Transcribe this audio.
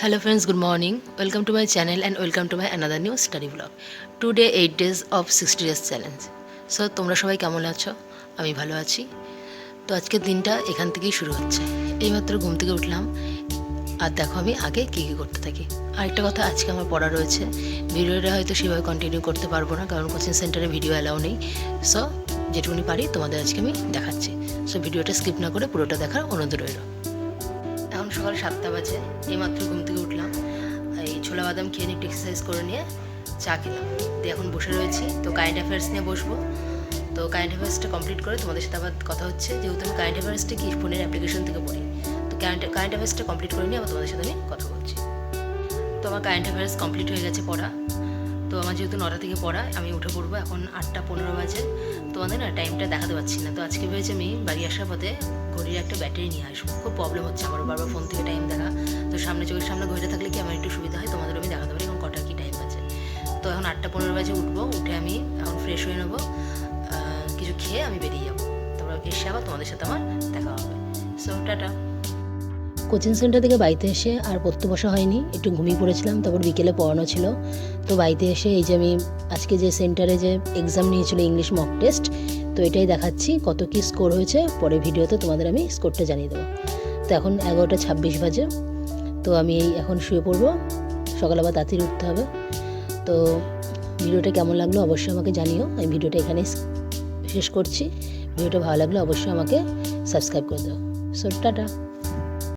Hello friends, good morning. Welcome to my channel and welcome to my another new study vlog. Today 8 days of 60 days challenge. So তোমরা সবাই কেমন আছো? আমি ভালো আছি। তো আজকের দিনটা এখান থেকেই শুরু হচ্ছে। এইমাত্র ঘুম থেকে উঠলাম। আর দেখো আমি আগে কী কী করতে থাকি। আরেকটা কথা আজকে আমার পড়া রয়েছে। ভিডিওটা হয়তো সেভাবে কন্টিনিউ করতে পারব না কারণ কোচিং সেন্টারে ভিডিও অ্যালাউ নেই। সো যেটুকুনি পারি তোমাদের আজকে আমি দেখাচ্ছি। সো ভিডিওটা স্কিপ না করে পুরোটা দেখার অনুরোধ রইল। এখন সকাল সাতটা বাজে, এইমাত্র ঘুম থেকে উঠলাম। এই ছোলা বাদাম খেয়ে একটু এক্সারসাইজ করে নিয়ে চা খেলাম। দিয়ে এখন বসে রয়েছি। তো কারেন্ট অ্যাফেয়ার্স নিয়ে বসবো। তো কারেন্ট অ্যাফেয়ার্সটা কমপ্লিট করে তোমাদের সাথে আবার কথা হচ্ছে। যেহেতু আমি কারেন্ট অ্যাফেয়ার্সটা কি ফোনের অ্যাপ্লিকেশন থেকে পড়ি। তো কারেন্ট কারেন্ট অ্যাফেয়ার্সটা কমপ্লিট করে নিয়ে আবার তোমাদের সাথে আমি কথা বলছি। তো আমার কারেন্ট অ্যাফেয়ার্স কমপ্লিট হয়ে গেছে পড়া। তো আমার যেহেতু নটা থেকে পড়া, আমি উঠে পড়ব এখন আটটা পনেরো বাজে। তোমাদের না টাইমটা দেখাতে পারছি না। তো আজকে ভেবেছি আমি বাড়ি আসার পথে ঘড়ির একটা ব্যাটারি নিয়ে আসব। খুব প্রবলেম হচ্ছে আমার বারবার ফোন থেকে টাইম দেখা। তো সামনে চোখের সামনে ঘড়িটা থাকলে কি আমার একটু সুবিধা হয়? তোমাদের আমি দেখাতে পারি এখন কটা কি টাইম আছে তো এখন আটটা পনেরো বাজে উঠবো, উঠে আমি এখন ফ্রেশ হয়ে নেব। কিছু খেয়ে আমি বেরিয়ে যাব। তারপর এসে আবার তোমাদের সাথে আমার দেখা হবে। So tata. কোচিং সেন্টার থেকে বাড়িতে এসে আর পড়তে বসা হয়নি, একটু ঘুমিয়ে পড়েছিলাম, তারপর বিকেলে পড়ানো ছিল। তো বাড়িতে এসে এই যে আমি আজকে যে সেন্টারে যে এক্সাম নিয়েছিল ইংলিশ মক টেস্ট তো এটাই দেখাচ্ছি, কত কি স্কোর হয়েছে পরে ভিডিওতে তোমাদের আমি স্কোরটা জানিয়ে দেবো। তো এখন এগারোটা ছাব্বিশ বাজে, তো আমি এই এখন শুয়ে পড়ব, সকালে আবার তাড়াতাড়ি উঠতে হবে। তো ভিডিওটা কেমন লাগল অবশ্যই আমাকে জানিও, আমি ভিডিওটা এখানে শেষ করছি, ভিডিওটা ভালো লাগলে অবশ্যই আমাকে সাবস্ক্রাইব করে দাও। So tata.